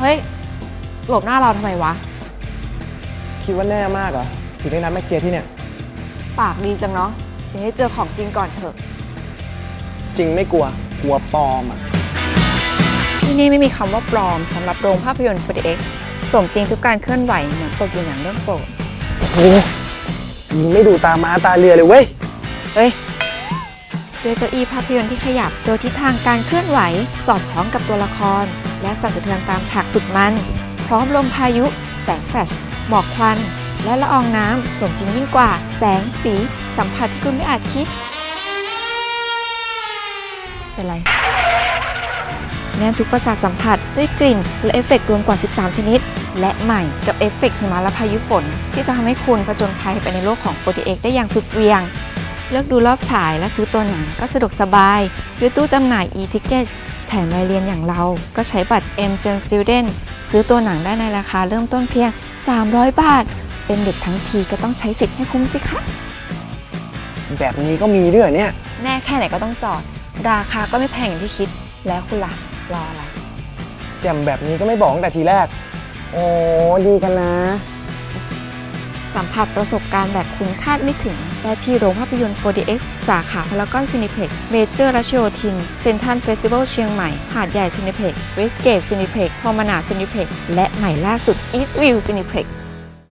เฮ้ย หลบหน้าเราทำไมวะ คิดว่าแน่มากเหรอถึงได้นัดมาเคลียร์ที่เนี่ย ปากดีจังเนาะเดี๋ยวให้เจอของจริงก่อนเถอะ จริงไม่กลัว กลัวปลอมอะ ที่นี่ไม่มีคำว่าปลอมสำหรับโรงภาพยนตร์ 4DX สมจริงทุกการเคลื่อนไหวเหมือนตกอยู่หนังเรื่องโปรดโอ้โหยิงไม่ดูตาม้าตาเรือเลยเว้ย เฮ้ย ด้วยเก้าอี้ภาพยนตร์ที่ขยับโดยทิศทางการเคลื่อนไหว สอดคล้องกับตัวละคร และสั่นสะเทือนตามฉากสุดมัน พร้อมลมพายุ แสงแฟลช หมอกควัน และละอองน้ำสมจริงยิ่งกว่า แสงสี สัมผัสที่คุณไม่อาจคิด เป็นไร แน่นทุกประสาทสัมผัสด้วยกลิ่น และเอฟเฟกต์รวมกว่า 13 ชนิด และใหม่กับเอฟเฟกต์หิมะและพายุฝน ที่จะทำให้คุณผจญภัยไปในโลกของ 4DX ได้อย่างสุดเวียง เลือกดูรอบฉายและซื้อตัวหนังก็สะดวกสบายด้วยตู้จำหน่าย e-ticket แถมรายเรียนอย่างเรา ก็ใช้บัตร M Gen Student ซื้อตัวหนังได้ในราคาเริ่มต้นเพียง 300 บาท เป็นเด็กทั้งทีก็ต้องใช้สิทธิ์ให้คุ้มสิคะ แบบนี้ก็มีด้วยเหรอเนี่ย แน่แค่ไหนก็ต้องจอด ราคาก็ไม่แพงอย่างที่คิด แล้วคุณล่ะรออะไร แจ่มแบบนี้ก็ไม่บอกตั้งแต่ทีแรก โอ้ดีกันนะ สัมผัสประสบการณ์แบบคุ้มคาดไม่ถึง ได้ที่โรงภาพยนตร์ 4DX สาขาพารากอนซินิเพล็กซ์เมเจอร์รัชโยธิน เซนทันเฟสติวัลเชียงใหม่ หาดใหญ่ซินิเพล็กซ์เวสเกตซินิเพล็กซ์พอมนาซินิเพล็กซ์และใหม่ล่าสุดอีทวิวซินิเพ็กซ์